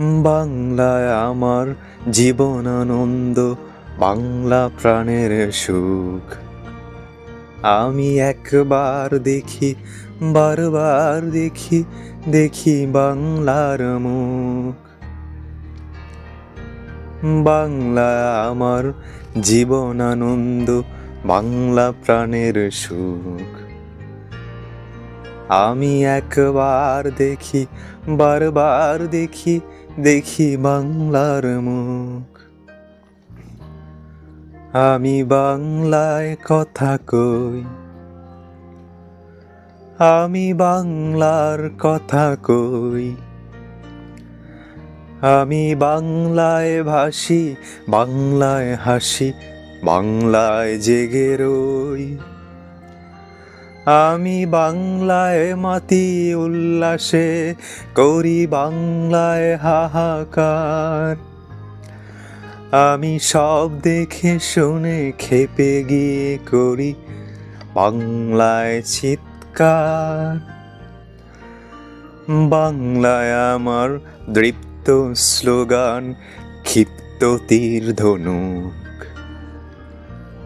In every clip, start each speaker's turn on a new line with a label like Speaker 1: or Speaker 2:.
Speaker 1: বাংলায় আমার জীবন আনন্দ, বাংলা প্রাণের সুখ। আমি একবার দেখি, বারবার দেখি দেখি বাংলার মুখ। বাংলা আমার জীবন আনন্দ, বাংলা প্রাণের সুখ। আমি একবার দেখি, বারবার দেখি দেখি বাংলার মুখ। আমি বাংলায় কথা কই, আমি বাংলার কথা কই। আমি বাংলায় ভাসি, বাংলায় হাসি, বাংলায় জেগে রই। আমি বাংলায় মাতি উল্লাসে করি বাংলায় হাহাকার। আমি সব দেখে শুনে খেপে গিয়ে করি বাংলায় চিৎকার। বাংলায় আমার দৃপ্ত স্লোগান, ক্ষিপ্ত তীর ধনুক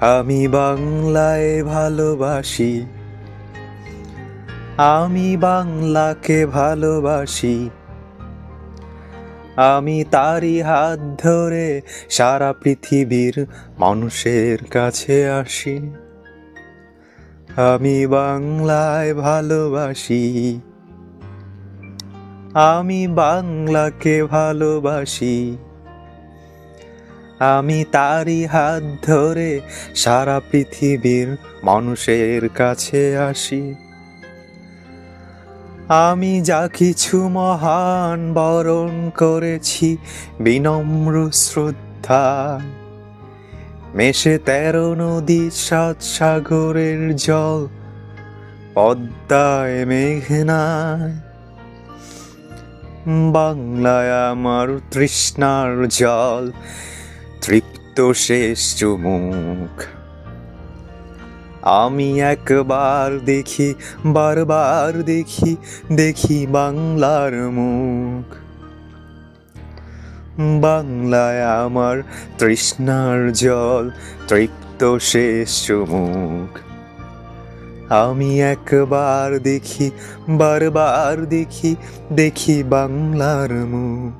Speaker 1: আমি বাংলায় ভালোবাসি। আমি বাংলাকে ভালোবাসি। আমি তারই হাত ধরে সারা পৃথিবীর মানুষের কাছে আসি। আমি বাংলায় ভালোবাসি। আমি বাংলাকে ভালোবাসি। আমি তারই হাত ধরে সারা পৃথিবীর মানুষের কাছে আসি। আমি যা কিছু মহান বরণ করেছি, বিনম্র শ্রদ্ধা। মেশে তেরো নদী, সাত সাগরের জল, পদ্মায় মেঘনায়। বাংলায় আমার তৃষ্ণার জল তৃপ্ত শেষ চুমুক আমি একবার দেখি, বারবার দেখি দেখি বাংলার মুখ। বাংলায় আমার তৃষ্ণার জল, তৃপ্ত শেষ চুমুক আমি একবার দেখি, বারবার দেখি দেখি বাংলার মুখ।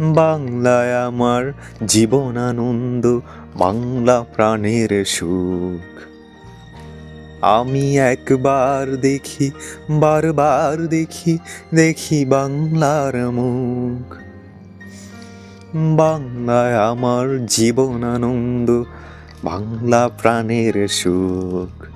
Speaker 1: বাংলায় আমার জীবন আনন্দ বাংলা প্রাণের সুখ। আমি একবার দেখি, বারবার দেখি দেখি বাংলার মুখ। বাংলায় আমার জীবন আনন্দ বাংলা প্রাণের সুখ।